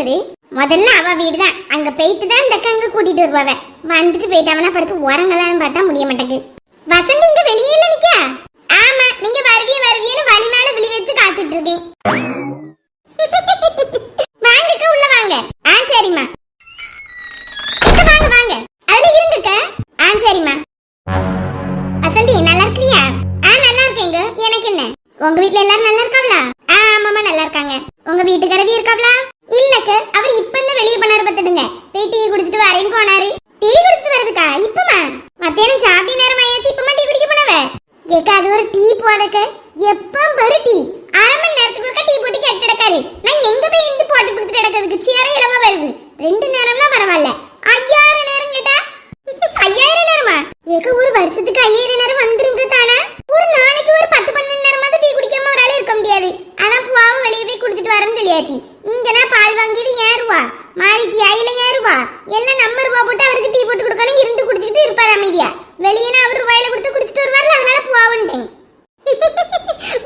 இருக்குது முதல்ல அவ வீடு தான் அங்க போயிட்டு தான் இந்த அக்கா அங்க கூட்டிட்டு வருவாவ. வந்துட்டு போயிட்டாவனா படுத்து உரங்கலான்னு பார்த்தா முடிய மாட்டேங்குது. வசந்தி இங்க வெளியே இல்ல நிக்கா ஆமா நீங்க வருவிய வருவியன்னு வழி மேல விழி வச்சு காத்துட்டு இருக்கேன் வாங்கக்கா உள்ள வாங்க. ஆ சரிம்மா. வாங்க வாங்க. அதுல இருங்கக்கா ஆ சரிம்மா. வசந்தி நல்லா இருக்கிறியா? ஆ நல்லா இருக்கேங்க எனக்கு என்ன? உங்க வீட்ல எல்லாரும் நல்லா இருக்காங்களா ஆ ஆமாமா நல்லா இருக்காங்க உங்க வீட்டுக்காரவி இருக்காங்களா இல்லக்கு அவர் இப்ப தான் வெளிய போனாரு பத்துடுங்க போய் டீ குடிச்சிட்டு வரேன்னு போனாரு டீ குடிச்சிட்டு வரதுக்கா இப்பமா மத்தியானம் சாப்பிட்ட நேரம் ஆயாச்சு இப்பமா டீ குடிக்க போனவ ஏக்கா அது ஒரு டீ போதக்க எப்ப வரு டீ அரை மணி நேரத்துக்கு ஒருக்கா டீ போட்டு கேட்டு கிடக்காரு நான் எங்க போய் இருந்து போட்டு கொடுத்துட்டு கிடக்கிறதுக்கு சீர இளவா வருது ரெண்டு நேரம்லாம் பரவாயில்ல ஐயாயிரம் நேரம் கேட்டா ஐயாயிரம் நேரமா ஏக்க ஒரு வருஷத்துக்கு ஐயாயிரம் நேரம் வந்துருங்க தானே ஒரு நாளைக்கு ஒரு பத்து பன்னெண்டு நேரமாவது டீ குடிக்காம ஒரு ஆள் இருக்க முடியாது அதான் பூவாவும் வெளியே போய் குடிச்சிட்டு வரேன்னு சொல்லியாச்சு இங்கன்னா பால் வாங்கியது ஏன் ரூபா மாறிட்டு ஐயில ஏன் ரூபா எல்லாம் நம்ம ரூபா போட்டு அவருக்கு டீ போட்டு கொடுக்கணும் இருந்து குடிச்சிட்டு இருப்பாரு அமைதியா வெளியேனா அவர் ரூபாயில கொடுத்து குடிச்சிட்டு வருவார்ல அதனால பூவாவுன்ட்டேன்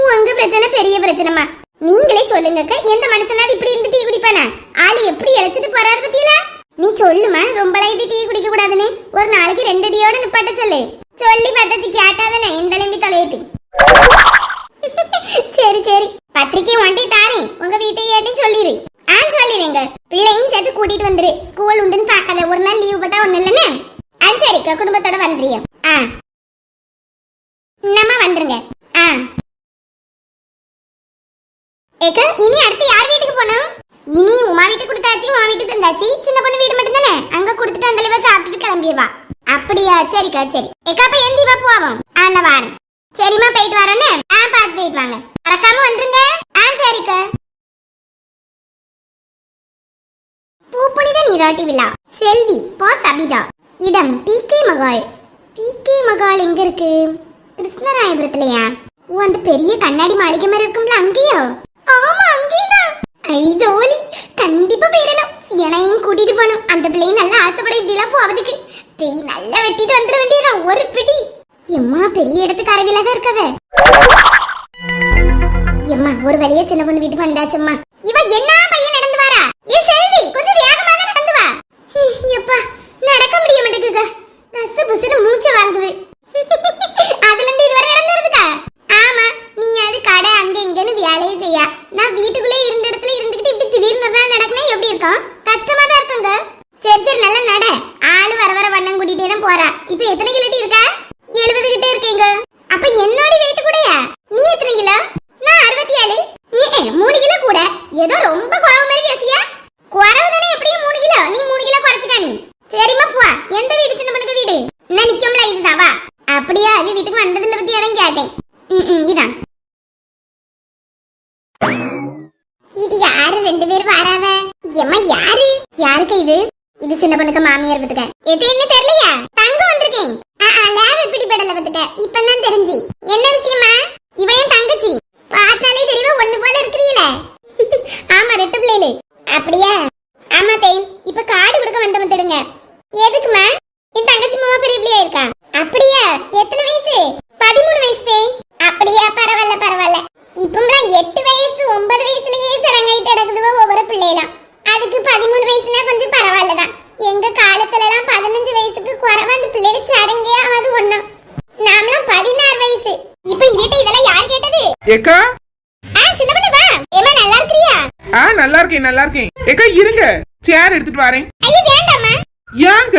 உங்க பிரச்சனை பெரிய பிரச்சனைமா நீங்களே சொல்லுங்கக்கா எந்த மனுஷனாவது இப்படி இருந்து டீ குடிப்பானா? ஆளு எப்படி இழைச்சிட்டு போறாரு பத்தியில? நீ சொல்லுமா ரொம்பலாம் இப்படி டீ குடிக்க கூடாதுன்னு. ஒரு நாளைக்கு ரெண்டு டீயோட நிப்பாட்ட சொல்லு. சொல்லி பத்தச்சு கேட்டாதானே எந்த லம்பி தலையிட்டு? சரி சரி. பத்திரிக்கை ஒன்றை தானே உங்க வீட்டை ஏட்டும் சொல்லிரு. ஆ சொல்லிடுங்க பிள்ளையும் சேர்த்து கூட்டிட்டு வந்துரு. ஸ்கூல் உண்டுன்னு பார்க்காத ஒரு நாள் லீவு போட்டா ஒண்ணு இல்லைன்னு? ஆ சரிக்கா குடும்பத்தோட வந்துறியா ஆ. நம்ம வந்துருங்க. ஏக்க இனி அடுத்து யார் வீட்டுக்கு போனோம் இனி உமா வீட்டுக்கு கொடுத்தாச்சு உமா வீட்டுக்கு தந்தாச்சு. சின்ன பொண்ணு வீடு மட்டும் தானே அங்க கொடுத்துட்டு அந்த அளவு சாப்பிட்டுட்டு கிளம்பிடுவா. அப்படியா சரிக்கா சரி. ஏக்கா அப்ப எந்த இவா போவோம் ஆ வாரேன். சரிம்மா போயிட்டு வரேன்னு? ஆ பார்த்து போயிட்டு வாங்க. மறக்காம வந்துருங்க. ஆ சரிக்கா. பூப்புனித நீராட்டி விழா. செல்வி போ சபிதா. இடம் P K Mahal. P K Mahal எங்க இருக்கு? கிருஷ்ணராயபுரத்துலயா? ஓ அந்த பெரிய கண்ணாடி மாளிகை மாதிரி இருக்கும்ல அங்கேயோ? ஆமா அங்கேதான். ஐ ஜோலி. கண்டிப்பா போயிடணும். எனையும் கூட்டிட்டு போகணும். அந்த பிள்ளை நல்லா ஆசைப்பட இப்படிலாம் போவதுக்கு டேய் நல்லா வெட்டிட்டு வந்துட வேண்டியதான் ஒரு பிடி. எம்மா பெரிய இடத்துக்கு அரவிலா தான் இருக்கவ. எம்மா ஒரு வழியா சின்ன பொண்ணு வீட்டுக்கு வந்தாச்சம்மா. இவ என்ன பையன் நடந்து வரா ஏ செல்வி கொஞ்சம் வேகமா தான் நடந்து வா ஹம், எப்பா நடக்க முடிய மாட்டேங்குது தசு புசுன்னு மூச்சு வாங்குது அதுல இருந்து இதுவரை நடந்து வருதுக்கா ஆமா நீ அது கடை அங்க இங்கன்னு வேலையே செய்ய நான் வீட்டுக்குள்ளே இருந்த இடத்துல இருந்துகிட்டு இப்படி திடீர்னு ஒரு நாள் நடக்கினா கஷ்டமா தான் இருக்குங்க. சரி சரி நல்லா நட. ஆளு வர வர வண்ணம் கூட்டிகிட்டே தான் போறா. இப்போ எத்தனை கிலோ இருக்கா எழுபது கிட்ட இருக்கீங்க அப்ப என்னோட வெயிட் கூடயா நீ எத்தனை கிலோ நான் அறுபத்தி ஏழு மூணு கிலோ கூட ஏதோ ரொம்ப குறவு மாதிரி பேசியா குறவு தானே எப்படியும் மூணு கிலோ நீ மூணு கிலோ குறைச்சுக்கா நீ சரிம்மா போ எந்த வீடு சின்ன பொண்ணுக்கு வீடு நான் நிக்கோம்ல இதுதான் வா அப்படியா அவ வீட்டுக்கு வந்ததுல பத்தி அதான் கேட்டேன் ம், ம், இதான் இது யாரு ரெண்டு பேரும் வராவ எம்மா யாரு யாருக்கு இது இது சின்ன பொண்ணுக்கு மாமியார் பத்துக்க இது என்ன தெரியலையா தங்க வந்திருக்கேன் லேப் எப்படி படல பத்துக்க இப்பதான் தெரிஞ்சு என்ன விஷயமா இவன் என் தங்கச்சி பார்த்தாலே தெரியவ ஒண்ணு போல இருக்கிறீல ஆமா ரெட்டு பிள்ளைகளு அப்படியா ஆமா தேய் இப்ப காடு கொடுக்க வந்த வந்துடுங்க எதுக்குமா என் தங்கச்சி மாமா பெரிய பிள்ளையா இருக்கா அப்படியா எத்தனை வயசு பதிமூணு வயசு தேய் அப்படியா பரவாயில்ல பரவாயில்ல இப்பம்லாம் எட்டு வயசு ஒன்பது வயசுலயே சரங்காயிட்டு கிடக்குதுவோ ஒவ்வொரு பிள்ளைலாம் அதுக்கு பதிமூணு வயசுனா கொஞ்சம் பரவாயில்லதான் எங்க காலத்துல எல்லாம் பதினஞ்சு வயசுக்கு குறைவா அந்த பிள்ளைகள் சடங்கே ஆகாது ஒண்ணும் நாமலாம் பதினாறு வயசு இப்ப இவட்ட இதெல்லாம் யார் கேட்டது ஏக்கா ஆ சின்ன பொண்ணு வா ஏமா நல்லா இருக்கிறியா ஆ நல்லா இருக்கேன் நல்லா இருக்கேன் ஏக்கா இருங்க. சேர் எடுத்துட்டு வரேன். ஐயோ வேண்டாம்மா. ஏங்க?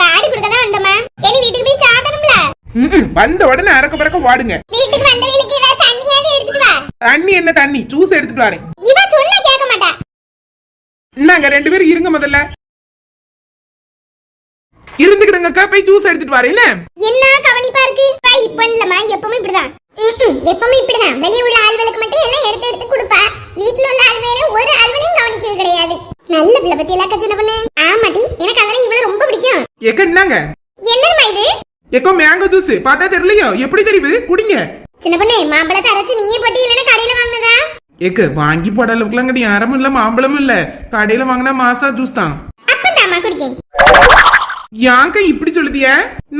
காடி கொடுக்க தான் வந்தோமா இனி வீட்டுக்கு போய் சாப்பிடணும்ல. ம்ம், வந்த உடனே அறக்க பறக்க வாடுங்க. வீட்டுக்கு வந்தவங்களுக்கு ஏதாவது தண்ணியாவது எடுத்துட்டு வா. தண்ணி என்ன தண்ணி? ஜூஸ் எடுத்துட்டு வரேன். இவ சொன்னா கேட்க மாட்டா. இந்தாங்க ரெண்டு பேரும் இருங்க முதல்ல. இருந்துக்கிடுங்கக்கா போய் ஜூஸ் எடுத்துட்டு வரேன் என்ன? கவனிப்பா இருக்கு? இப்ப இல்லம்மா எப்பவுமே இப்படிதான். எப்பவுமே இப்படிதான். வெளிய உள்ள ஆள்களுக்கு மட்டும் எல்லாம் எடுத்து எடுத்து கொடுப்பா. வீட்டுல உள்ள ஆள் ஒரு ஆள்களையும் கவனிக்கிறது கிடையாது. நல்ல பிள்ளை பத்தி எல்லாம் கச்சனை பண்ணு? ஆமாட்டி எனக்கு அதெல்லாம் இவ்வளவு ரொம்ப பிடிக்கும். ஏக்கா என்னங்க? என்னம்மா இது? ஏக்கோ மேங்கோ ஜூஸ் பார்த்தா தெரியலையோ? எப்படி தெரியுது? குடிங்க. சின்ன பொண்ணு மாம்பழத்தை அரைச்சு நீயே போட்டு இல்லைன்னா கடையில வாங்குனதா? ஏக்க வாங்கி போட அளவுக்குலாம் கிடையாது. யாரும் இல்ல மாம்பழமும் இல்ல. கடையில வாங்கினா மாசா ஜூஸ் தான். அப்பந்தாம்மா குடிக்கேன். யாங்க இப்படி சொல்லுதிய?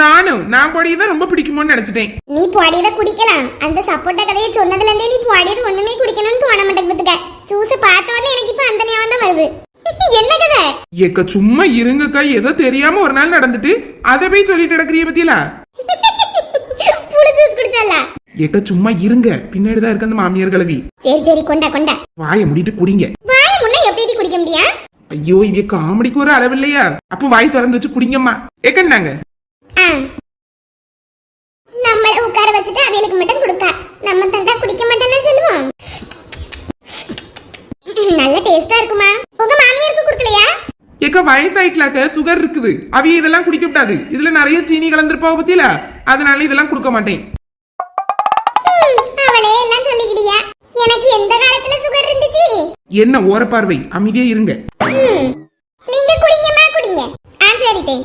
நானும் நான் பொடியதான் ரொம்ப பிடிக்குமோன்னு நினைச்சிட்டேன். நீ பாடியத குடிக்கலாம். அந்த சப்போட்டா கதையை சொன்னதுல இருந்தே நீ பாடியது ஒண்ணுமே குடிக்கணும்னு தோண மாட்டேங்குதுக்க. ஜூஸ் பார்த்த உடனே எனக்கு இப்ப அந்த ஞாபகம் தான் வருது. ஏக்க சும்மா இருங்கக்கா. ஏதோ தெரியாம ஒரு நாள் நடந்துட்டு அதை போய் சொல்லிட்டு கிடக்குறிய பத்தியலா? புளி ஜூஸ் குடிச்சல ஏக்க சும்மா இருங்க. பின்னாடிதான் இருக்க அந்த மாமியார் கிளவி சரி சரி கொண்டா கொண்டா. வாயை மூடிட்டு குடிங்க. வாய் முன்ன எப்படி குடிக்க முடியா ஐயோ இவ காமெடிக்கு ஒரு அளவு இல்லையா? அப்ப வாய் திறந்து வச்சு குடிங்கம்மா. ஏக்கன்னாங்க ஆ. நம்மள உட்கார வச்சுட்டு அவைகளுக்கு மட்டும் கொடுக்க. நம்ம தந்தா குடிக்க மாட்டேன்னு சொல்லுவோம். நல்ல டேஸ்டா இருக்குமா? உங்க மாமியாருக்கு கொடுக்கலையா? ஏக்க வயசாயிட்டலாக்க சுகர் இருக்குது. அவிய இதெல்லாம் குடிக்க கூடாது இதுல நிறைய சீனி கலந்துருப்பா பத்தியில அதனால இதெல்லாம் கொடுக்க மாட்டேன். அவளே எல்லாம் சொல்லிக்கிட்டியா? எனக்கு எந்த காலத்துல சுகர் இருந்துச்சு? என்ன ஓரப்பார்வை. அமைதியா இருங்க ம், நீங்க குடிங்கம்மா குடிங்க ஆ சரி தேய்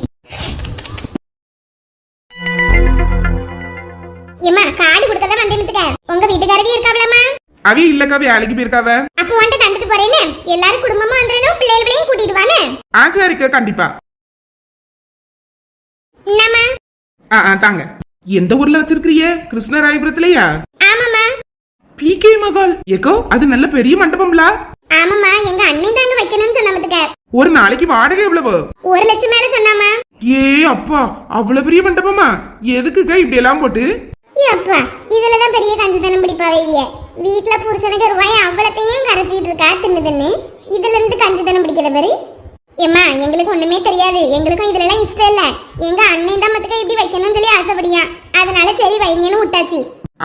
ஏம்மா காடு வந்தேன் மித்துக்க உங்க வீட்டுக்காரவி இருக்காவலாமா அவிய இல்லக்கா வேலைக்கு போயிருக்காவ? அப்போ வந்துட்டு தந்துட்டு போறேன்னு. எல்லாரும் குடும்பமா வந்துடணும் பிள்ளைகளையும் கூட்டிட்டு வானே ஆ சரிக்கா கண்டிப்பா. என்னம்மா ஆ ஆ தாங்க. எந்த ஊர்ல வச்சிருக்கிறிய? கிருஷ்ணராயபுரத்துலயா? ஆமாம்மா. பிகே மகால் ஏக்கோ அது நல்ல பெரிய மண்டபம்ல? ஆமாம்மா எங்க அண்ணன் தாங்க வைக்கணும்னு சொன்னதுக்க ஒரு நாளைக்கு வாடகை எவ்வளவு? ஒரு லட்சம் மேல சொன்னாமா? ஏ அப்பா அவ்வளவு பெரிய மண்டபமா? எதுக்குக்கா இப்படி எல்லாம் போட்டு அப்பா இதுலதான் பெரிய கஞ்சித்தனம் பிடிப்பா வேவிய வீட்டுல புருஷனுக்கு ரூபாய் அவ்வளத்தையும் கரைச்சிட்டு இருக்கா தின்னு தின்னு இதுல இருந்து கஞ்சித்தனம் பிடிக்கிற பேரு. ஏம்மா எங்களுக்கு ஒண்ணுமே தெரியாது. எங்களுக்கும் இதுல எல்லாம் இஷ்டம் இல்ல. எங்க அண்ணன் தான் மத்துக்க இப்படி வைக்கணும்னு சொல்லி ஆசைப்படியா அதனால சரி வைங்கன்னு விட்டாச்சு.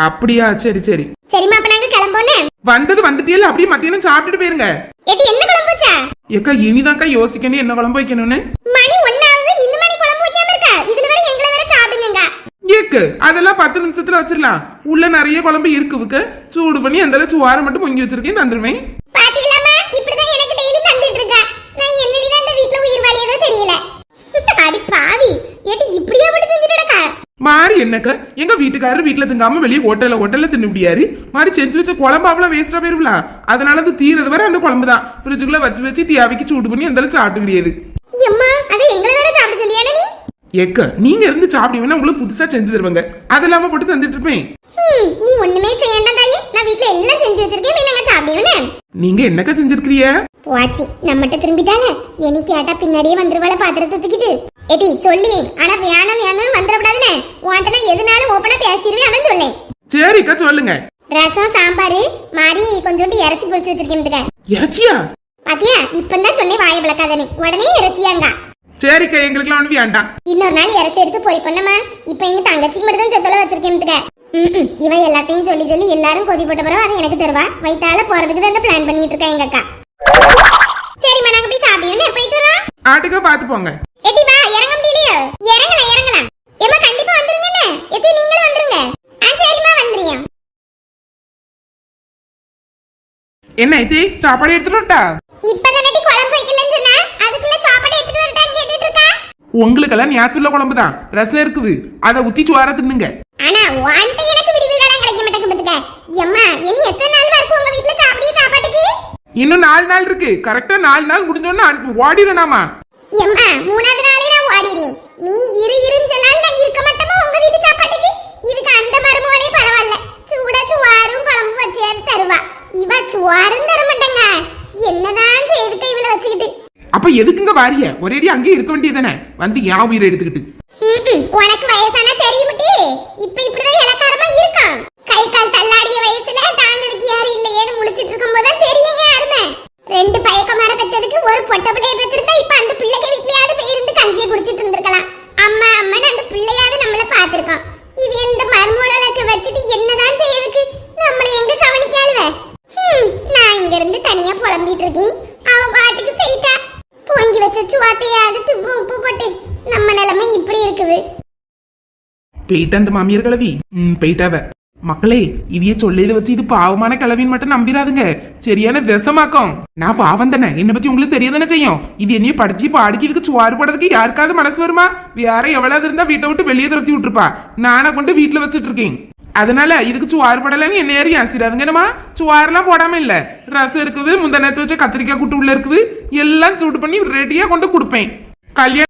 அப்படியா சரி சரி. சரிம்மா அப்ப நாங்க கிளம்போனே வந்தது வந்துட்டியல்ல அப்படியே மத்தியானம் சாப்பிட்டுட்டு போயிருங்க. எட்டி என்ன ஏக்கா இனிதாக்கா யோசிக்கணும். என்ன குழம்பு வைக்கணும்னு? மணி ஒன்னாவது இன்னும் மணி குழம்பு வைக்காம இருக்கா? இதுல வேற எங்களை வேற சாப்பிடுங்க ஏக்கு அதெல்லாம் பத்து நிமிஷத்துல வச்சிடலாம். உள்ள நிறைய குழம்பு இருக்குவுக்கு சூடு பண்ணி அந்த அளவு சுவாரை மட்டும் பொங்கி வச்சிருக்கேன் தந்துருவேன் பாத்தீங்களாமா இப்படிதான் எனக்கு டெய்லி தந்துட்டு இருக்கா நான் என்னடி தான் இந்த வீட்ல உயிர் வாழியதோ தெரியல அடி பாவி ஏடி இப்படியே போட்டு செஞ்சுட்டு இருக்கா மாறி என்னக்கா? எங்க வீட்டுக்காரர் வீட்டுல திங்காம வெளியே ஹோட்டல்ல ஹோட்டல்ல தின்னு முடியாரு மாறி செஞ்சு வச்ச குழம்பு அவ்வளவு வேஸ்டா போயிருவல அதனால அது தீரது வரை அந்த குழம்பு தான் ஃப்ரிட்ஜுக்குள்ள வச்சு வச்சு தேவைக்கு சூடு பண்ணி அந்த சாப்பிட்டு நீ? ஏக்க நீங்க இருந்து சாப்பிடுவீங்கன்னா உங்களுக்கு புதுசா செஞ்சு தருவாங்க. அது இல்லாம போட்டு தந்துட்டு இருப்பேன். நீ ஒண்ணுமே செய்யண்டா தாயி. நான் வீட்ல எல்லாம் செஞ்சு வச்சிருக்கேன். போய் நாங்க சாப்பிடுவோனே நீங்க என்னக்கா செஞ்சிருக்கிறிய போச்சு. நம்மகிட்ட திரும்பிட்டால இனி கேட்டா பின்னாடியே வந்துருவாள பாத்திரத்தை தூக்கிட்டு. எடி சொல்லி. ஆனா வேணும் வேணும் வந்துடக்கூடாதுன்னு. உன்கிட்ட நான் எதுனாலும் ஓப்பனா பேசிடுவேன் அதான் சொல்லேன். சரிக்கா சொல்லுங்க. ரசம் சாம்பார் மாறி கொஞ்சோண்டு இறைச்சி பொரிச்சு வச்சிருக்கேன் இறைச்சியா? பாத்தியா? இப்பதான் சொன்னேன் வாய விளக்காதனு உடனே இறைச்சியாங்க. சரிக்கா எங்களுக்குலாம் ஒண்ணு வேண்டாம். இன்னொரு நாள் இறைச்சி எடுத்து பொரி பண்ணமா? இப்ப எங்க தங்கச்சிக்கு மட்டும் தான் செத்தல வச்சிருக்கேன் ம் இவ எல்லாத்தையும் சொல்லி சொல்லி எல்லாரும் கொதி போட்ட பிறகு அதை எனக்கு தருவா. வயித்தால போறதுக்கு தான் பிளான் பண்ணிட்டு இருக்கா எங்க அக்கா. சரிம்மா நாங்க போய் சாப்பிடுவோம். போயிட்டு வரோம்? ஆட்டுக்கா பாத்து போங்க. எட்டி வா இறங்க முடியலையோ? இறங்கலாம் இறங்கலாம். ஏமா கண்டிப்பா வந்துருங்கண்ணே எத்தி நீங்களும் வந்துருங்க. ஆ சரிம்மா வந்துறியா என்ன இது? சாப்பாடு எடுத்துட்டு வரட்டா இப்பதானடி குழம்பு வைக்கலன்னு சொன்னா அதுக்குள்ள சாப்பாடு எடுத்துட்டு வரட்டான்னு கேட்டுட்டு இருக்கா உங்களுக்கெல்லாம் ஞாத்துள்ள குழம்பு தான் ரசம் இருக்குது. அதை ஊத்தி சுவார தின்னுங்க. ஆனா வாண்ட எனக்கு விடுவி காலம் கிடைக்க மாட்டேங்குது எம்மா இனி எத்தனை நாள் வரைக்கும் உங்க வீட்ல சாப்பிடிய சாப்பாட்டுக்கு? இன்னும் நாலு நாள் இருக்கு. கரெக்டா நாலு நாள் முடிஞ்சோன்னு ஓடிடணாமா எம்மா மூணாவது நாளே நான் ஓடிடுறேன். நீ இரு இருன்னு சொன்னாலும் நான் இருக்க மாட்டேமா உங்க வீட்டு சாப்பாட்டுக்கு. இதுக்கு அந்த மருமகளே பரவாயில்ல. சூட சுவாரும் குழம்பு வச்சேது தருவா. இவ சுவாரும் தர மாட்டாங்க என்னதான் செய்துக்க இவள வச்சுக்கிட்டு. அப்ப எதுக்குங்க வாரிய? ஒரேடி அங்கேயே இருக்க வேண்டியதானே வந்து என் உயிரை எடுத்துக்கிட்டு ம்ம். உனக்கு வயசானா தெரியுமிட்டி இப்ப இப்படிதான் இலக்காரமா இருக்கான் கை கால் தள்ளாடிய வயசுல தாங்கிறதுக்கு யாரு இல்லையேன்னு முழிச்சிட்டு இருக்கும் போது தெரியும் ஏன் அருமை ரெண்டு பயக்கமார பெற்றதுக்கு ஒரு பொட்ட பிள்ளைய பெற்றிருந்தா இப்ப அந்த பிள்ளைக்கு வீட்லயாவது போய் இருந்து கஞ்சியை குடிச்சிட்டு இருந்திருக்கலாம் அம்மா அம்மன் அந்த பிள்ளையாவது நம்மள பாத்திருக்கோம் இது இந்த மர்மூலக்கு வச்சுட்டு என்னதான் செய்யறதுக்கு நம்மள எங்க கவனிக்காளுவ ஹம், நான் இங்க இருந்து தனியா புலம்பிட்டு இருக்கேன் அவ பாட்டுக்கு போயிட்டா பொங்கி வச்ச சுவாத்தையாவது துப்பு உப்பு போட்டு நம்ம நிலைமை இப்படி இருக்குது போயிட்டு அந்த மாமியார் கிளவி ம் போயிட்டாவ. மக்களே இதைய சொல்லியத வச்சு இது பாவமான கிளவின்னு மட்டும் நம்பிராதுங்க. சரியான விஷமாக்கம். நான் பாவம் தானே? என்னை பத்தி உங்களுக்கு தெரியதானே செய்யும்? இது என்னைய படுத்தி பாடிக்கு இதுக்கு சுவாறு போடுறதுக்கு யாருக்காவது மனசு வருமா? வேற எவ்வளவு இருந்தா வீட்டை விட்டு வெளியே துரத்தி விட்டுருப்பா. நானா கொண்டு வீட்டுல வச்சுட்டு இருக்கேன் அதனால இதுக்கு சுவாறு போடலன்னு என்ன ஏறி ஆசிராதுங்கம்மா சுவாரெல்லாம் போடாம இல்ல. ரசம் இருக்குது முந்தா நேரத்து வச்ச கத்திரிக்காய் கூட்டு உள்ள இருக்குது. எல்லாம் சூடு பண்ணி ரெடியா கொண்டு கொடுப்பேன். கல்யாணம்